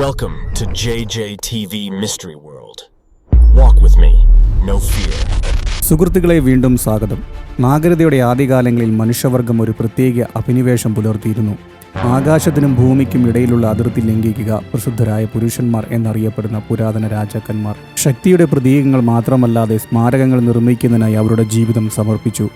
Welcome to JJTV Mystery World. Walk with me, no fear. സുഹൃത്തുക്കളെ വീണ്ടും സ്വാഗതം. നാഗരികതയുടെ ആദ്യകാലങ്ങളിൽ മനുഷ്യവർഗം ഒരു പ്രത്യേക അഭിനിവേശം പുലർത്തിയിരുന്നു. ആകാശത്തിനും ഭൂമിക്കും ഇടയിലുള്ള അതിർത്തി ലംഘിക്കുക പ്രസിദ്ധരായ പുരുഷന്മാർ എന്നറിയപ്പെടുന്ന പുരാതന രാജാക്കന്മാർ. ശക്തിയുടെ പ്രതീകങ്ങൾ മാത്രമല്ലാതെ സ്മാരകങ്ങൾ നിർമ്മിക്കുന്നതിനായി അവരുടെ ജീവിതം സമർപ്പിച്ചു.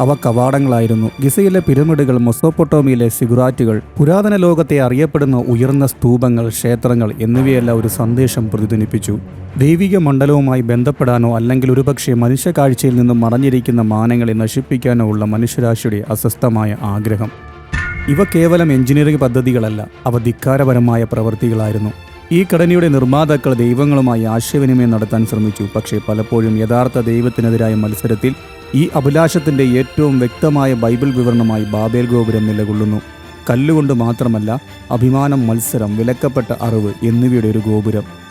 അവ കവാടങ്ങളായിരുന്നു. ഗിസയിലെ പിരമിഡുകൾ മൊസോപ്പൊട്ടോമിയിലെ സിഗുറാറ്റുകൾ പുരാതന ലോകത്തെ അറിയപ്പെടുന്ന ഉയർന്ന സ്തൂപങ്ങൾ ക്ഷേത്രങ്ങൾ എന്നിവയെല്ലാം ഒരു സന്ദേശം പ്രതിധ്വനിപ്പിച്ചു. ദൈവിക മണ്ഡലവുമായി ബന്ധപ്പെടാനോ അല്ലെങ്കിൽ ഒരുപക്ഷെ മനുഷ്യ കാഴ്ചയിൽ നിന്നും മറഞ്ഞിരിക്കുന്ന മാനങ്ങളെ നശിപ്പിക്കാനോ ഉള്ള മനുഷ്യരാശിയുടെ അസ്വസ്ഥമായ ആഗ്രഹം. ഇവ കേവലം എഞ്ചിനീയറിംഗ് പദ്ധതികളല്ല അവ ധിക്കാരപരമായ പ്രവൃത്തികളായിരുന്നു. ഈ ഘടനയുടെ നിർമ്മാതാക്കൾ ദൈവങ്ങളുമായി ആശയവിനിമയം നടത്താൻ ശ്രമിച്ചു. പക്ഷേ പലപ്പോഴും യഥാർത്ഥ ദൈവത്തിനെതിരായ മത്സരത്തിൽ ഈ അഭിലാഷത്തിന്റെ ഏറ്റവും വ്യക്തമായ ബൈബിൾ വിവരണമായി ബാബേൽ ഗോപുരം നിലകൊള്ളുന്നു. കല്ലുകൊണ്ട് മാത്രമല്ല അഭിമാനം മത്സരം വിലക്കപ്പെട്ട അറിവ് എന്നിവയുടെ ഒരു ഗോപുരം.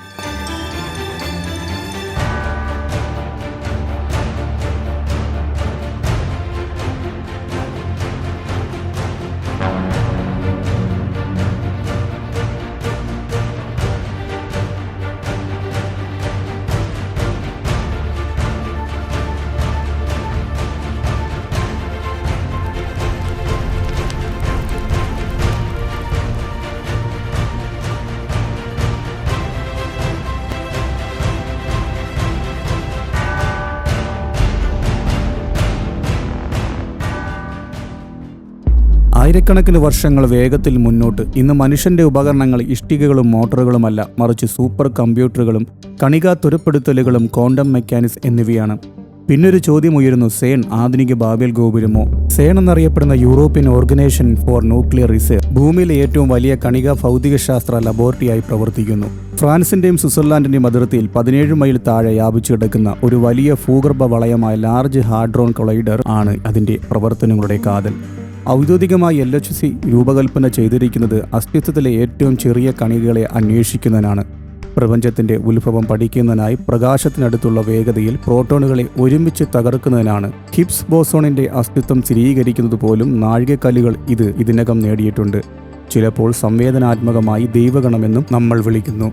ആയിരക്കണക്കിന് വർഷങ്ങൾ വേഗത്തിൽ മുന്നോട്ട്. ഇന്ന് മനുഷ്യന്റെ ഉപകരണങ്ങൾ ഇഷ്ടികകളും മോട്ടോറുകളുമല്ല മറിച്ച് സൂപ്പർ കമ്പ്യൂട്ടറുകളും കണികാ തുരപ്പെടുത്തലുകളും ക്വാണ്ടം മെക്കാനിക്സ് എന്നിവയാണ്. പിന്നൊരു ചോദ്യം ഉയരുന്നു സേൺ ആധുനിക ബാബേൽ ഗോപുരമോ? സേൺ എന്നറിയപ്പെടുന്ന European Organisation for Nuclear Research ഭൂമിയിലെ ഏറ്റവും വലിയ കണിക ഭൗതികശാസ്ത്ര ലബോറട്ടറിയായി പ്രവർത്തിക്കുന്നു. ഫ്രാൻസിന്റെയും സ്വിറ്റ്സർലാൻഡിന്റെയും അതിർത്തിയിൽ പതിനേഴ് മൈൽ താഴെ വ്യാപിച്ചു കിടക്കുന്ന ഒരു വലിയ ഭൂഗർഭ വളയമായ ലാർജ് ഹാഡ്രോൺ കൊളൈഡർ ആണ് അതിന്റെ പ്രവർത്തനങ്ങളുടെ കാതൽ. ഔദ്യോഗികമായി എൽ എച്ച് സി രൂപകൽപ്പന ചെയ്തിരിക്കുന്നത് അസ്തിത്വത്തിലെ ഏറ്റവും ചെറിയ കണികകളെ അന്വേഷിക്കുന്നതിനാണ്. പ്രപഞ്ചത്തിന്റെ ഉത്ഭവം പഠിക്കുന്നതിനായി പ്രകാശത്തിനടുത്തുള്ള വേഗതയിൽ പ്രോട്ടോണുകളെ ഒരുമിച്ച് തകർക്കുന്നതിനാണ്. ഹിപ്സ് ബോസോണിന്റെ അസ്തിത്വം സ്ഥിരീകരിക്കുന്നത് പോലും നാഴികക്കല്ലുകൾ ഇത് ഇതിനകം നേടിയിട്ടുണ്ട്. ചിലപ്പോൾ സംവേദനാത്മകമായി ദൈവഗണമെന്നും നമ്മൾ വിളിക്കുന്നു.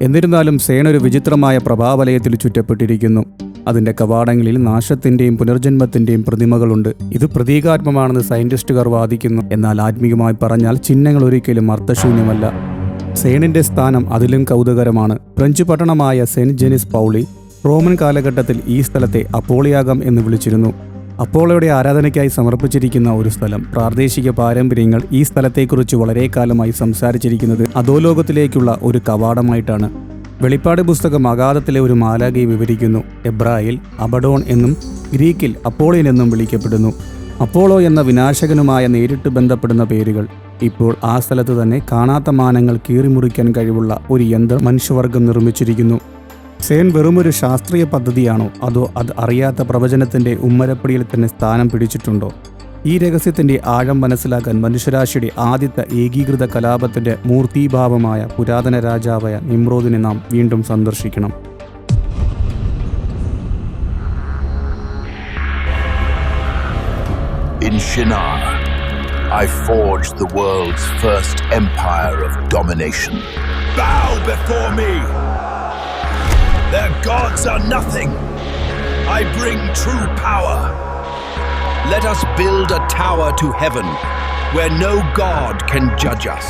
എന്നിരുന്നാലും സേന ഒരു വിചിത്രമായ പ്രഭാവലയത്തിൽ ചുറ്റപ്പെട്ടിരിക്കുന്നു. അതിന്റെ കവാടങ്ങളിൽ നാശത്തിന്റെയും പുനർജന്മത്തിന്റെയും പ്രതിമകളുണ്ട്. ഇത് പ്രതീകാത്മമാണെന്ന് സയന്റിസ്റ്റുകാർ വാദിക്കുന്നു. എന്നാൽ ആത്മീയമായി പറഞ്ഞാൽ ചിഹ്നങ്ങൾ ഒരിക്കലും അർത്ഥശൂന്യമല്ല. സേണിന്റെ സ്ഥാനം അതിലും കൗതുകരമാണ്. ഫ്രഞ്ച് പട്ടണമായ സെന്റ് ജെനിസ് പൗളി റോമൻ കാലഘട്ടത്തിൽ ഈ സ്ഥലത്തെ അപ്പോളിയാകം എന്ന് വിളിച്ചിരുന്നു. അപ്പോളോയുടെ ആരാധനയ്ക്കായി സമർപ്പിച്ചിരിക്കുന്ന ഒരു സ്ഥലം. പ്രാദേശിക പാരമ്പര്യങ്ങൾ ഈ സ്ഥലത്തെക്കുറിച്ച് വളരെ കാലമായി സംസാരിച്ചിരിക്കുന്നത് അധോലോകത്തിലേക്കുള്ള ഒരു കവാടമായിട്ടാണ്. വെളിപ്പാട് പുസ്തകം അഗാധത്തിലെ ഒരു മാലാകയെ വിവരിക്കുന്നു. എബ്രായിൽ അബഡോൺ എന്നും ഗ്രീക്കിൽ അപ്പോളിയൻ എന്നും വിളിക്കപ്പെടുന്നു. അപ്പോളോ എന്ന വിനാശകനുമായ നേരിട്ട് ബന്ധപ്പെടുന്ന പേരുകൾ. ഇപ്പോൾ ആ സ്ഥലത്ത് തന്നെ കാണാത്ത മാനങ്ങൾ കീറിമുറിക്കാൻ കഴിവുള്ള ഒരു യന്ത്രം മനുഷ്യവർഗം നിർമ്മിച്ചിരിക്കുന്നു. സേൻ വെറുമൊരു ശാസ്ത്രീയ പദ്ധതിയാണോ അതോ അത് അറിയാത്ത പ്രവചനത്തിന്റെ ഉമ്മരപ്പടിയിൽ തന്നെ സ്ഥാനം പിടിച്ചിട്ടുണ്ടോ ഈ രഹസ്യത്തിന്റെ ആഴം മനസ്സിലാക്കാൻ മനുഷ്യരാശിയുടെ ആദ്യത്തെ ഏകീകൃത കലാപത്തിന്റെ മൂർത്തീഭാവമായ പുരാതന രാജാവായ നിമ്രോദിനെ നാം വീണ്ടും സന്ദർശിക്കണം In Shinar, I forged the world's first empire of domination. Bow before me! Their gods are nothing. I bring true power. Let us build a tower to heaven where no god can judge us.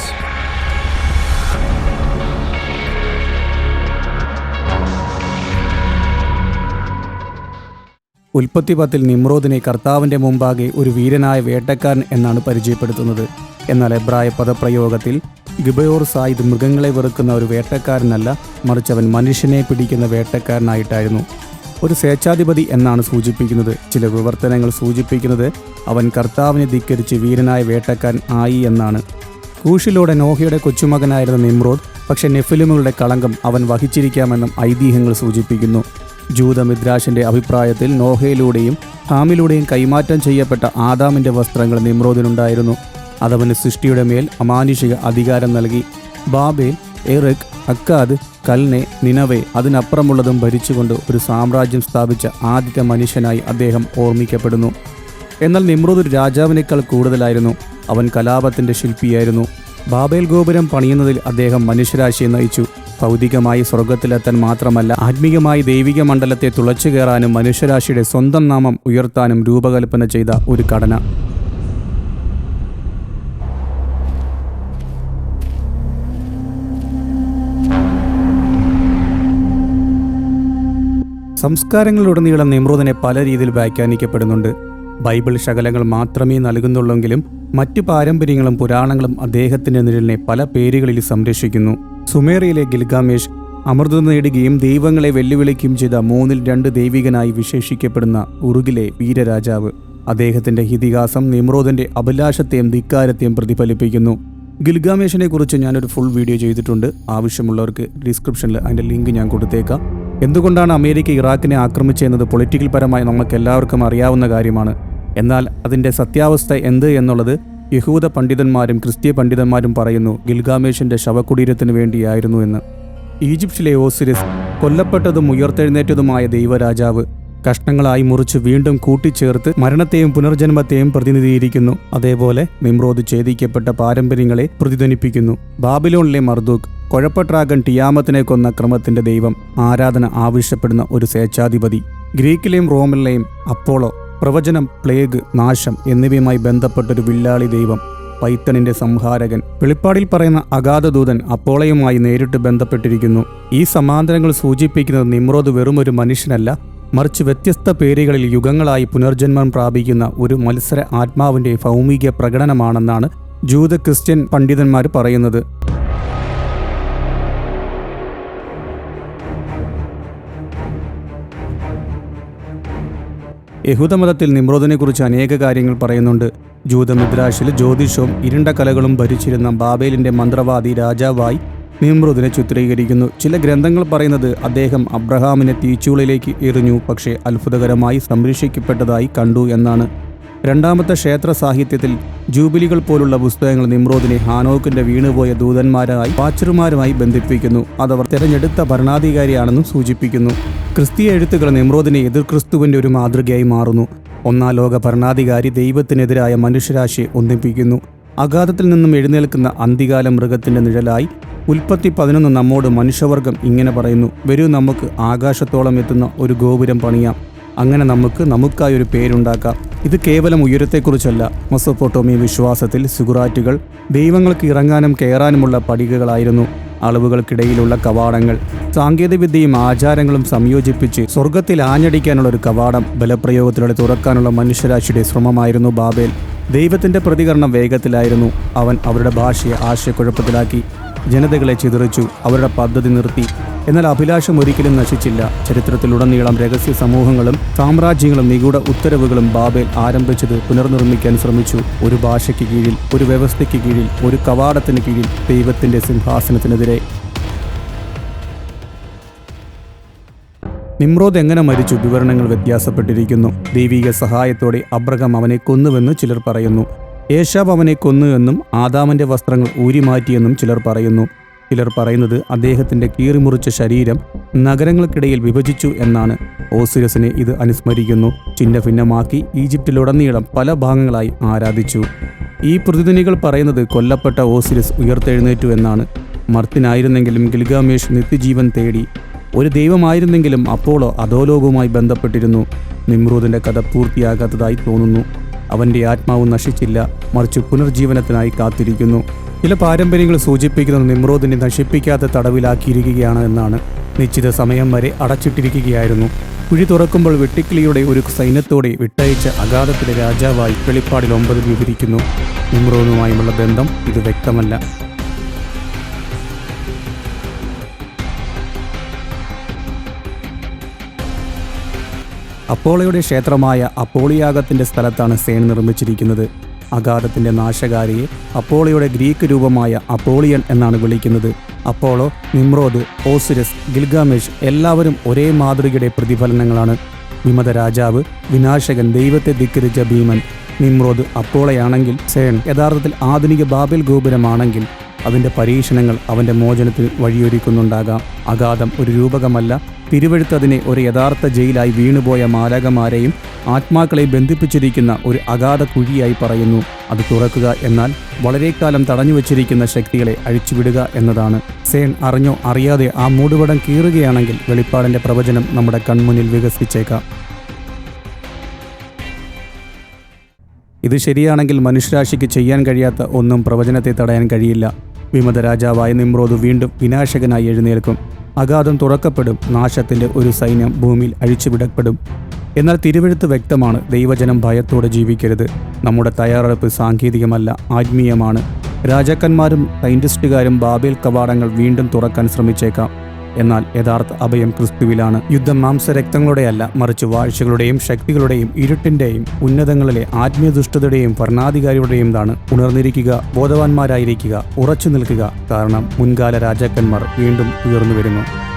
ഉൽപ്പത്തി പത്തിൽ നിമ്രോദിനെ കർത്താവിന്റെ മുമ്പാകെ ഒരു വീരനായ വേട്ടക്കാരൻ എന്നാണ് പരിചയപ്പെടുത്തുന്നത് എന്നാൽ എബ്രായ പദപ്രയോഗത്തിൽ ഗിബയോർ സായിദ് മൃഗങ്ങളെ വെറുക്കുന്ന ഒരു വേട്ടക്കാരനല്ല മറിച്ച് അവൻ മനുഷ്യനെ പിടിക്കുന്ന വേട്ടക്കാരനായിട്ടായിരുന്നു. ഒരു സ്വേച്ഛാധിപതി എന്നാണ് സൂചിപ്പിക്കുന്നത്. ചില വിവർത്തനങ്ങൾ സൂചിപ്പിക്കുന്നത് അവൻ കർത്താവിനെ ധിക്കരിച്ച് വീരനായ വേട്ടക്കാരൻ ആയി എന്നാണ്. കൂഷിലൂടെ നോഹയുടെ കൊച്ചുമകനായിരുന്ന നിമ്രോദ് പക്ഷെ നെഫിലിമുകളുടെ കളങ്കം അവൻ വഹിച്ചിരിക്കാമെന്നും ഐതിഹ്യങ്ങൾ സൂചിപ്പിക്കുന്നു. ജൂതമിദ്രാഷിന്റെ അഭിപ്രായത്തിൽ നോഹയിലൂടെയും ഹാമിലൂടെയും കൈമാറ്റം ചെയ്യപ്പെട്ട ആദാമിന്റെ വസ്ത്രങ്ങൾ നിമ്രോദിനുണ്ടായിരുന്നു. അതവന് സൃഷ്ടിയുടെ മേൽ അമാനുഷിക അധികാരം നൽകി. ബാബേൽ എറക് അക്കാദ് കൽനെ നിനവെ അതിനപ്പുറമുള്ളതും ഭരിച്ചുകൊണ്ട് ഒരു സാമ്രാജ്യം സ്ഥാപിച്ച ആദ്യത്തെ മനുഷ്യനായി അദ്ദേഹം ഓർമ്മിക്കപ്പെടുന്നു. എന്നാൽ നിമ്രൂദ് ഒരു രാജാവിനേക്കാൾ കൂടുതലായിരുന്നു. അവൻ കലാപത്തിന്റെ ശില്പിയായിരുന്നു. ബാബേൽ ഗോപുരം പണിയുന്നതിൽ അദ്ദേഹം മനുഷ്യരാശിയെ നയിച്ചു. ഭൗതികമായി സ്വർഗത്തിലെത്താൻ മാത്രമല്ല ആത്മീയമായി ദൈവിക മണ്ഡലത്തെ തുളച്ചു കയറാനും മനുഷ്യരാശിയുടെ സ്വന്തം നാമം ഉയർത്താനും രൂപകൽപ്പന ചെയ്ത ഒരു ഘടന. സംസ്കാരങ്ങളിലുടനീളം നിമ്രോദിനെ പല രീതിയിൽ വ്യാഖ്യാനിക്കപ്പെടുന്നുണ്ട്. ബൈബിൾ ശകലങ്ങൾ മാത്രമേ നൽകുന്നുള്ളെങ്കിലും മറ്റു പാരമ്പര്യങ്ങളും പുരാണങ്ങളും അദ്ദേഹത്തിന്റെ നിഴലിനെ പല പേരുകളിൽ സംരക്ഷിക്കുന്നു. സുമേറിയയിലെ ഗിൽഗാമേഷ് അമൃതം നേടുകയും ദൈവങ്ങളെ വെല്ലുവിളിക്കുകയും ചെയ്ത മൂന്നിൽ രണ്ട് ദൈവികനായി വിശേഷിക്കപ്പെടുന്ന ഉറുഗിലെ വീരരാജാവ് അദ്ദേഹത്തിന്റെ ഇതിഹാസം നിമ്രോദിന്റെ അഭിലാഷത്തെയും ധിക്കാരത്തെയും പ്രതിഫലിപ്പിക്കുന്നു. ഗിൽഗാമേഷിനെ കുറിച്ച് ഞാനൊരു ഫുൾ വീഡിയോ ചെയ്തിട്ടുണ്ട്. ആവശ്യമുള്ളവർക്ക് ഡിസ്ക്രിപ്ഷനിൽ അതിന്റെ ലിങ്ക് ഞാൻ കൊടുത്തേക്കാം. എന്തുകൊണ്ടാണ് അമേരിക്ക ഇറാഖിനെ ആക്രമിച്ചതെന്നത് പൊളിറ്റിക്കൽ പരമായി നമുക്ക് എല്ലാവർക്കും അറിയാവുന്ന കാര്യമാണ്. എന്നാൽ അതിന്റെ സത്യാവസ്ഥ എന്ത് എന്നുള്ളത് യഹൂദ പണ്ഡിതന്മാരും ക്രിസ്തീയ പണ്ഡിതന്മാരും പറയുന്നു. ഗിൽഗാമേഷിന്റെ ശവകുടീരത്തിന് വേണ്ടിയായിരുന്നു എന്ന്. ഈജിപ്തിലെ ഓസിരിസ് കൊല്ലപ്പെട്ടതും ഉയർത്തെഴുന്നേറ്റതുമായ ദൈവരാജാവ് കഷ്ണങ്ങളായി മുറിച്ച് വീണ്ടും കൂട്ടിച്ചേർത്ത് മരണത്തെയും പുനർജന്മത്തെയും പ്രതിനിധീകരിക്കുന്നു. അതേപോലെ നിമ്രോദ് ഛേദിക്കപ്പെട്ട പാരമ്പര്യങ്ങളെ പ്രതിധ്വനിപ്പിക്കുന്നു. ബാബിലോണിലെ മർദൂഖ് കൊഴപ്പട്രാഗൻ ടിയാമത്തിനെ കൊന്ന ക്രമത്തിന്റെ ദൈവം ആരാധന ആവശ്യപ്പെടുന്ന ഒരു സ്വേച്ഛാധിപതി. ഗ്രീക്കിലെയും റോമിലെയും അപ്പോളോ പ്രവചനം പ്ലേഗ് നാശം എന്നിവയുമായി ബന്ധപ്പെട്ടൊരു വില്ലാളി ദൈവം പൈത്തണിന്റെ സംഹാരകൻ. വെളിപ്പാടിൽ പറയുന്ന അഗാധദൂതൻ അപ്പോളയുമായി നേരിട്ട് ബന്ധപ്പെട്ടിരിക്കുന്നു. ഈ സമാന്തരങ്ങൾ സൂചിപ്പിക്കുന്നത് നിമ്രോദ് വെറുമൊരു മനുഷ്യനല്ല മറിച്ച് വ്യത്യസ്ത പേരുകളിൽ യുഗങ്ങളായി പുനർജന്മം പ്രാപിക്കുന്ന ഒരു മത്സര ആത്മാവിന്റെ ഭൗമിക പ്രകടനമാണെന്നാണ് ജൂത ക്രിസ്ത്യൻ പണ്ഡിതന്മാർ പറയുന്നത്. യഹൂദമതത്തിൽ നിമ്രോദിനെക്കുറിച്ച് അനേക കാര്യങ്ങൾ പറയുന്നുണ്ട്. ജൂതമിദ്രാശിൽ ജ്യോതിഷവും ഇരുണ്ട കലകളും ഭരിച്ചിരുന്ന ബാബേലിന്റെ മന്ത്രവാദി രാജാവായി നിമ്രോദിനെ ചിത്രീകരിക്കുന്നു. ചില ഗ്രന്ഥങ്ങൾ പറയുന്നത് അദ്ദേഹം അബ്രഹാമിനെ തീച്ചുളിലേക്ക് എറിഞ്ഞു പക്ഷേ അത്ഭുതകരമായി സംരക്ഷിക്കപ്പെട്ടതായി കണ്ടു എന്നാണ്. രണ്ടാമത്തെ ക്ഷേത്ര സാഹിത്യത്തിൽ ജൂബിലികൾ പോലുള്ള പുസ്തകങ്ങൾ നിമ്രോദിനെ ഹാനോക്കിന്റെ വീണുപോയ ദൂതന്മാരായി വാച്ചറുമാരുമായി ബന്ധിപ്പിക്കുന്നു. അതവർ തിരഞ്ഞെടുത്ത ഭരണാധികാരിയാണെന്നും സൂചിപ്പിക്കുന്നു. ക്രിസ്തീയ എഴുത്തുകൾ നിമ്രോദിനെ എതിർ ക്രിസ്തുവിന്റെ ഒരു മാതൃകയായി മാറുന്നു. ഒന്നാം ലോക ഭരണാധികാരി ദൈവത്തിനെതിരായ മനുഷ്യരാശിയെ ഒന്നിപ്പിക്കുന്നു. അഗാധത്തിൽ നിന്നും എഴുന്നേൽക്കുന്ന അന്തികാല മൃഗത്തിന്റെ നിഴലായി ഉൽപ്പത്തി പതിനൊന്ന് നമ്മോട് മനുഷ്യവർഗം ഇങ്ങനെ പറയുന്നു. വരൂ നമുക്ക് ആകാശത്തോളം എത്തുന്ന ഒരു ഗോപുരം പണിയാം. അങ്ങനെ നമുക്ക് നമുക്കായി ഒരു പേരുണ്ടാക്കാം. ഇത് കേവലം ഉയരത്തെക്കുറിച്ചല്ല. മൊസോപ്പോട്ടോമി വിശ്വാസത്തിൽ സുഗുറാറ്റുകൾ ദൈവങ്ങൾക്ക് ഇറങ്ങാനും കയറാനുമുള്ള പടികകളായിരുന്നു. അളവുകൾക്കിടയിലുള്ള കവാടങ്ങൾ സാങ്കേതികവിദ്യയും ആചാരങ്ങളും സംയോജിപ്പിച്ച് സ്വർഗത്തിൽ ആഞ്ഞടിക്കാനുള്ള ഒരു കവാടം ബലപ്രയോഗത്തിലൂടെ തുറക്കാനുള്ള മനുഷ്യരാശിയുടെ ശ്രമമായിരുന്നു ബാബേൽ. ദൈവത്തിന്റെ പ്രതികരണം വേഗത്തിലായിരുന്നു. അവൻ അവരുടെ ഭാഷയെ ആശയക്കുഴപ്പത്തിലാക്കി. ജനതകളെ ചിതറിച്ചു അവരുടെ പദ്ധതി നിർത്തി. എന്നാൽ അഭിലാഷം ഒരിക്കലും നശിച്ചില്ല. ചരിത്രത്തിലുടനീളം രഹസ്യ സമൂഹങ്ങളും സാമ്രാജ്യങ്ങളും നിഗൂഢ ഉത്തരവുകളും ബാബേൽ ആരംഭിച്ചത് പുനർനിർമ്മിക്കാൻ ശ്രമിച്ചു. ഒരു ഭാഷയ്ക്ക് കീഴിൽ ഒരു വ്യവസ്ഥയ്ക്ക് കീഴിൽ ഒരു കവാടത്തിന് കീഴിൽ ദൈവത്തിന്റെ സിംഹാസനത്തിനെതിരെ. നിമ്രോദ് എങ്ങനെ മരിച്ചു? വിവരണങ്ങൾ വ്യത്യാസപ്പെട്ടിരിക്കുന്നു. ദൈവിക സഹായത്തോടെ അബ്രഹം അവനെ കൊന്നുവെന്ന് ചിലർ പറയുന്നു. ഏഷാബ് അവനെ കൊന്നു എന്നും ആദാമന്റെ വസ്ത്രങ്ങൾ ഊരിമാറ്റിയെന്നും ചിലർ പറയുന്നു. ചിലർ പറയുന്നത് അദ്ദേഹത്തിന്റെ കീറിമുറിച്ച ശരീരം നഗരങ്ങൾക്കിടയിൽ വിഭജിച്ചു എന്നാണ്. ഓസിരസിനെ ഇത് അനുസ്മരിക്കുന്നു. ചിന്ന ഭിന്നമാക്കി ഈജിപ്തിലുടനീളം പല ഭാഗങ്ങളായി ആരാധിച്ചു. ഈ പ്രതിനിധികൾ പറയുന്നത് കൊല്ലപ്പെട്ട ഓസിരസ് ഉയർത്തെഴുന്നേറ്റു എന്നാണ്. മർത്തിനായിരുന്നെങ്കിലും ഗിൽഗാമേഷ് നിത്യജീവൻ തേടി. ഒരു ദൈവമായിരുന്നെങ്കിലും അപ്പോളോ അധോലോകവുമായി ബന്ധപ്പെട്ടിരുന്നു. നിമ്രൂദിന്റെ കഥ പൂർത്തിയാകാത്തതായി തോന്നുന്നു. അവന്റെ ആത്മാവ് നശിച്ചില്ല മറിച്ച് പുനർജീവനത്തിനായി കാത്തിരിക്കുന്നു. ചില പാരമ്പര്യങ്ങൾ സൂചിപ്പിക്കുന്നത് നിമ്രോദിനെ നശിപ്പിക്കാത്ത തടവിലാക്കിയിരിക്കുകയാണ് എന്നാണ്. നിശ്ചിത സമയം വരെ അടച്ചിട്ടിരിക്കുകയായിരുന്നു. കുഴി തുറക്കുമ്പോൾ വെട്ടിക്കിളിയുടെ ഒരു സൈന്യത്തോടെ വിട്ടയച്ച അഗാധത്തിലെ രാജാവായി വെളിപ്പാടിൽ ഒമ്പത് വിവരിക്കുന്നു. നിമ്രോദുമായുമുള്ള ബന്ധം ഇത് വ്യക്തമല്ല. അപ്പോളയുടെ ക്ഷേത്രമായ അപ്പോളിയാഗത്തിന്റെ സ്ഥലത്താണ് സേൺ നിർമ്മിച്ചിരിക്കുന്നത്. അഗാധത്തിന്റെ നാശകാരിയെ അപ്പോളയുടെ ഗ്രീക്ക് രൂപമായ അപ്പോളിയൻ എന്നാണ് വിളിക്കുന്നത്. അപ്പോളോ നിമ്രോദ് ഓസിരസ് ഗിൽഗാമേഷ് എല്ലാവരും ഒരേ മാതൃകയുടെ പ്രതിഫലനങ്ങളാണ്. വിമത രാജാവ് വിനാശകൻ ദൈവത്തെ ധിക്കരിച്ച ഭീമൻ നിമ്രോദ് അപ്പോളയാണെങ്കിൽ സേൺ യഥാർത്ഥത്തിൽ ആധുനിക ബാബിൽ ഗോപുരമാണെങ്കിൽ അതിന്റെ പരീക്ഷണങ്ങൾ അവന്റെ മോചനത്തിൽ വഴിയൊരുക്കുന്നുണ്ടാകാം. അഗാധം ഒരു രൂപകമല്ല. തിരുവഴുത്ത് അതിനെ ഒരു യഥാർത്ഥ ജയിലായി വീണുപോയ മാലകമാരെയും ആത്മാക്കളെ ബന്ധിപ്പിച്ചിരിക്കുന്ന ഒരു അഗാധ കുഴിയായി പറയുന്നു. അത് തുറക്കുക എന്നാൽ വളരെക്കാലം തടഞ്ഞു വച്ചിരിക്കുന്ന ശക്തികളെ അഴിച്ചുവിടുക എന്നതാണ്. സേൺ അറിഞ്ഞോ അറിയാതെ ആ മൂടുപടം കീറുകയാണെങ്കിൽ വെളിപ്പാടിന്റെ പ്രവചനം നമ്മുടെ കൺമുന്നിൽ വികസിച്ചേക്കാം. ഇത് ശരിയാണെങ്കിൽ മനുഷ്യരാശിക്ക് ചെയ്യാൻ കഴിയാത്ത ഒന്നും പ്രവചനത്തെ തടയാൻ കഴിയില്ല. വിമത രാജാവായ നിമ്രോദ് വീണ്ടും വിനാശകനായി എഴുന്നേൽക്കും. അഗാധം തുറക്കപ്പെടും. നാശത്തിന്റെ ഒരു സൈന്യം ഭൂമിയിൽ അഴിച്ചുവിടപ്പെടും. എന്നാൽ തിരുവഴുത്ത് വ്യക്തമാണ്. ദൈവജനം ഭയത്തോടെ ജീവിക്കരുത്. നമ്മുടെ തയ്യാറെടുപ്പ് സാങ്കേതികമല്ല ആത്മീയമാണ്. രാജാക്കന്മാരും സയന്റിസ്റ്റുകാരും ബാബേൽ കവാടങ്ങൾ വീണ്ടും തുറക്കാൻ ശ്രമിച്ചേക്കാം. എന്നാൽ യഥാർത്ഥ അഭയം ക്രിസ്തുവിലാണ്. യുദ്ധം മാംസരക്തങ്ങളുടെയല്ല മറിച്ച് വാഴ്ചകളുടെയും ശക്തികളുടെയും ഇരുട്ടിന്റെയും ഉന്നതങ്ങളിലെ ആത്മീയദുഷ്ടതയുടെയും ഭരണാധികാരിയുടെയും ഭരണാധികാരികളുടെയും താണ് ഉണർന്നിരിക്കുക ബോധവാന്മാരായിരിക്കുക ഉറച്ചു നിൽക്കുക കാരണം മുൻകാല രാജാക്കന്മാർ വീണ്ടും ഉയർന്നു വരുന്നു.